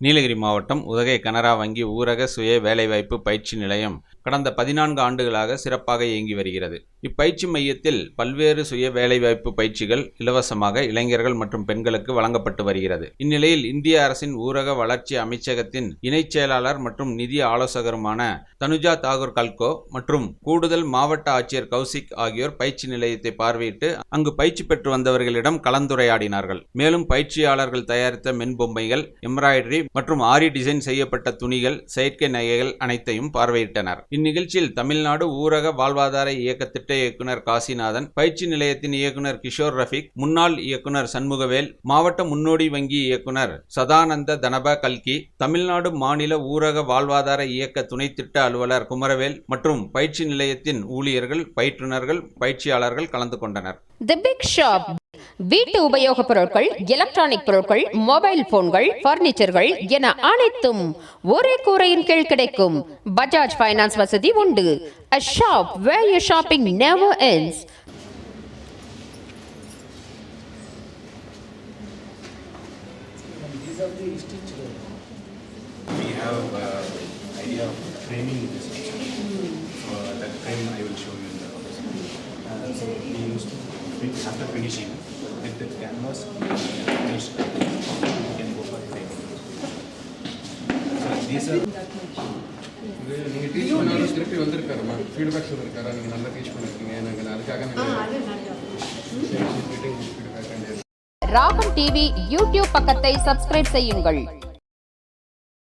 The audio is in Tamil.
நீலகிரி மாவட்டம் உதகை கனரா வங்கி ஊரக சுய வேலைவாய்ப்பு பயிற்சி நிலையம் கடந்த பதினான்கு ஆண்டுகளாக சிறப்பாக இயங்கி வருகிறது. இப்பயிற்சி மையத்தில் பல்வேறு சுய வேலைவாய்ப்பு பயிற்சிகள் இலவசமாக இளைஞர்கள் மற்றும் பெண்களுக்கு வழங்கப்பட்டு வருகிறது. இந்நிலையில் இந்திய அரசின் ஊரக வளர்ச்சி அமைச்சகத்தின் இணைச் செயலாளர் மற்றும் நிதி ஆலோசகருமான தனுஜா தாகூர் கல்கோ மற்றும் கூடுதல் மாவட்ட ஆட்சியர் கௌசிக் ஆகியோர் பயிற்சி நிலையத்தை பார்வையிட்டு அங்கு பயிற்சி பெற்று வந்தவர்களிடம் கலந்துரையாடினார்கள். மேலும் பயிற்சியாளர்கள் தயாரித்த மென்பொம்மைகள் எம்ப்ராய்டரி மற்றும் ஆரி டிசைன் செய்யப்பட்ட துணிகள் செயற்கை நகைகள் அனைத்தையும் பார்வையிட்டனர். இந்நிகழ்ச்சியில் தமிழ்நாடு ஊரக வாழ்வாதார இயக்க திட்ட இயக்குனர் காசிநாதன் பயிற்சி நிலையத்தின் இயக்குனர் கிஷோர் ரஃபிக் முன்னாள் இயக்குனர் சண்முகவேல் மாவட்ட முன்னோடி வங்கி இயக்குனர் சதானந்த தனப கல்கி தமிழ்நாடு மாநில ஊரக வாழ்வாதார இயக்க துணை திட்ட அலுவலர் குமரவேல் மற்றும் பயிற்சி நிலையத்தின் ஊழியர்கள் பயிற்றுனர்கள் பயிற்சியாளர்கள் கலந்து கொண்டனர். தி பிக் ஷாப் வீட்டு உபயோகப் பொருட்கள் எலக்ட்ரானிக் பொருட்கள் மொபைல் போன்கள் பர்னிச்சர்கள் என அனைத்தும் ஒரே கூரையின் கீழ் கிடைக்கும் பஜாஜ் ஃபைனான்ஸ் வசதி உண்டு a shop where you shopping never ends we have uh, idea of framing this. So uh, that frame I will show you in the office. uh, So we used to after finishing with the canvas we can go for frame. So these are teach பண்ணாலும் திருப்பி வந்திருக்காருமா நல்லா டீச் அதுக்காக நாங்கள் ராகம் டிவி யூடியூப் பக்கத்தை சப்ஸ்கிரைப் செய்யுங்கள்.